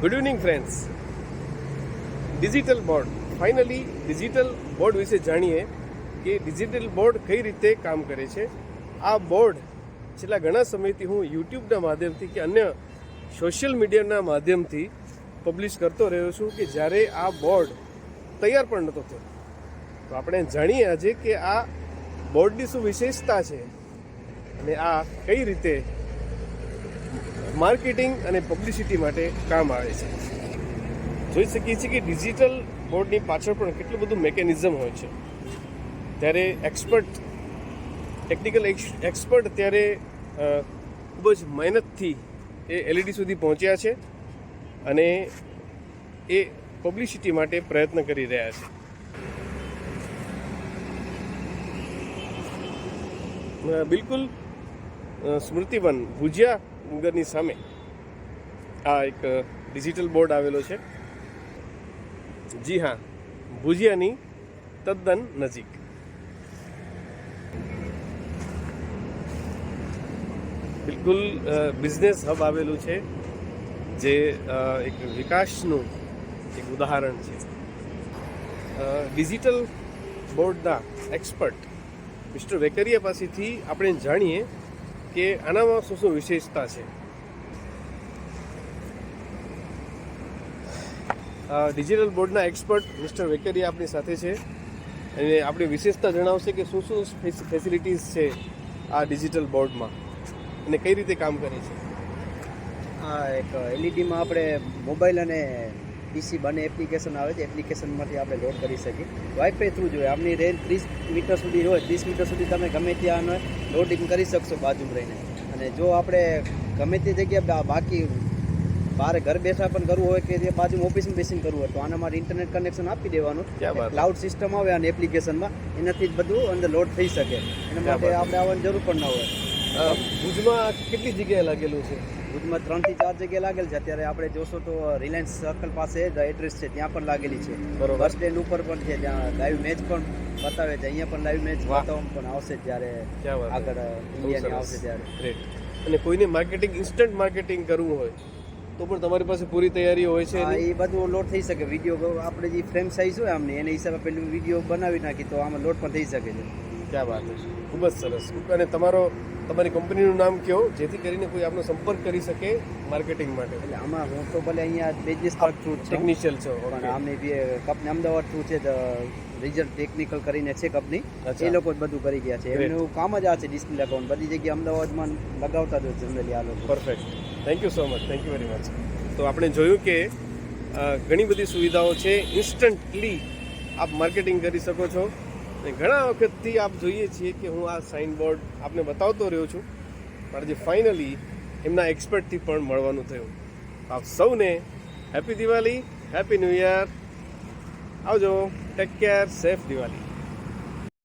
Good evening friends digital board finally digital board વિશે જાણીએ કે ડિજિટલ બોર્ડ કઈ રીતે કામ કરે છે. આ બોર્ડ છેલ્લા ઘણા સમયથી હું યુટ્યુબના માધ્યમથી કે અન્ય સોશિયલ મીડિયાના માધ્યમથી પબ્લિશ કરતો રહ્યો છું કે જ્યારે આ બોર્ડ તૈયાર પણ નહોતો થયો. તો આપણે જાણીએ આજે કે આ બોર્ડની શું વિશેષતા છે અને આ કઈ રીતે માર્કેટિંગ અને પબ્લિસિટી માટે કામ આવે છે. જોઈ શકીએ છીએ કે ડિજિટલ બોર્ડની પાછળ પણ કેટલું બધું મેકેનિઝમ હોય છે. ત્યારે એક્સપર્ટ ટેકનિકલ એક્સપર્ટ ત્યારે ખૂબ જ મહેનતથી એ એલઈડી સુધી પહોંચ્યા છે અને એ પબ્લિસિટી માટે પ્રયત્ન કરી રહ્યા છે. બિલકુલ સ્મૃતિવન ભુજિયા નગરની સામે આ એક ડિજિટલ બોર્ડ આવેલો છે. જી હા, ભુજિયાની તદ્દન નજીક. બિલકુલ બિઝનેસ હબ આવેલું છે, જે એક વિકાસનું એક ઉદાહરણ છે. ડિજિટલ બોર્ડના એક્સપર્ટ મિસ્ટર વેકરિયા પાસેથી આપણે જાણીએ કે આનામાં શું શું વિશેષતા છે? ડિજિટલ બોર્ડના એક્સપર્ટ મિસ્ટર વેકરિયા આપણી સાથે છે. અને આપણી વિશેષતા જણાવશે કે શું શું ફેસિલિટીઝ છે આ ડિજિટલ બોર્ડમાં અને કઈ રીતે કામ કરે છે? આ એક એલઈડીમાં આપણે મોબાઈલ અને પીસી બંને એપ્લિકેશન આવે છે એપ્લિકેશનમાંથી આપણે લોડ કરી શકીએ. વાઈફાઈ થ્રુ જોઈએ. આપની રેન્જ ત્રીસ મીટર સુધી હોય ત્રીસ મીટર સુધી તમે ગમે ત્યાં લોડિંગ કરી શકશો બાજુમાં રહીને. અને જો આપણે ગમે તે જગ્યાએ બાકી બહાર ઘર બેઠા પણ કરવું હોય કે જે બાજુમાં ઓફિસમાં બેસીને કરવું હોય તો આના માટે ઇન્ટરનેટ કનેક્શન આપી દેવાનું. ક્લાઉડ સિસ્ટમ આવે અને એપ્લિકેશનમાં એનાથી જ બધું અંદર લોડ થઈ શકે. એના માટે આપણે આવવાની જરૂર પણ ના હોય. ભુજમાં કેટલી જગ્યાએ લાગેલું છે? ભુજમાં ત્રણથી ચાર જગ્યાએ લાગેલ છે. અત્યારે આપણે જોશો તો રિલાયન્સ સર્કલ પાસે જ એડ્રેસ છે. ત્યાં પણ લાગેલી છે. બરોબર. બસ સ્ટેન્ડ ઉપર પણ છે. ત્યાં લાઈવ મેચ પણ બતાવે છે. અહીંયા પણ લાઈવ મેચ બતાવવામાં પણ આવશે જ્યારે આગળ ઇન્ડિયાની આવશે ત્યારે. ગ્રેટ અને કોઈને માર્કેટિંગ ઇન્સ્ટન્ટ માર્કેટિંગ કરવું હોય તો પણ તમારી પાસે પૂરી તૈયારી હોય છે એ બધું લોડ થઈ શકે. વીડિયો આપણે જે ફ્રેમ સાઈઝ હોય આમની એના હિસાબે પેલું વીડિયો બનાવી નાખી તો આમાં લોડ પણ થઈ શકે છે. ક્યાં વાત છે? ખૂબ જ સરસ. અને તમારો તમારી કંપનીનું નામ કયો જેથી કરીને કોઈ આપનો સંપર્ક કરી શકે માર્કેટિંગ માટે. એટલે આમાં હું તો ભલે અહીંયા બિઝનેસ પાર્ક થ્રુ ટેકનિશિયલ છો પણ. આમની બી કંપની અમદાવાદ થ્રુ છે રિઝલ્ટ ટેકનિકલ કરીને છે કંપની. એ લોકો જ બધું કરી ગયા છે. એમનું કામ જ આ છે ડિસ્પ્લે અકાઉન્ટ બધી જગ્યાએ અમદાવાદમાં લગાવતા જ જનરલી આ લોકો. Perfect thank you so much thank you very much તો આપણે જોયું કે ઘણી બધી સુવિધાઓ છે. ઇન્સ્ટન્ટલી આપ માર્કેટિંગ કરી શકો છો. અને ઘણા વખતથી આપ જોઈએ છીએ કે હું આ સાઇન બોર્ડ આપને બતાવતો રહ્યો છું, પણ આજે ફાઇનલી એમના એક્સપર્ટથી પણ મળવાનું થયું. આપ સૌને happy Diwali happy new year આવજો ટેક કેર સેફ દિવાળી.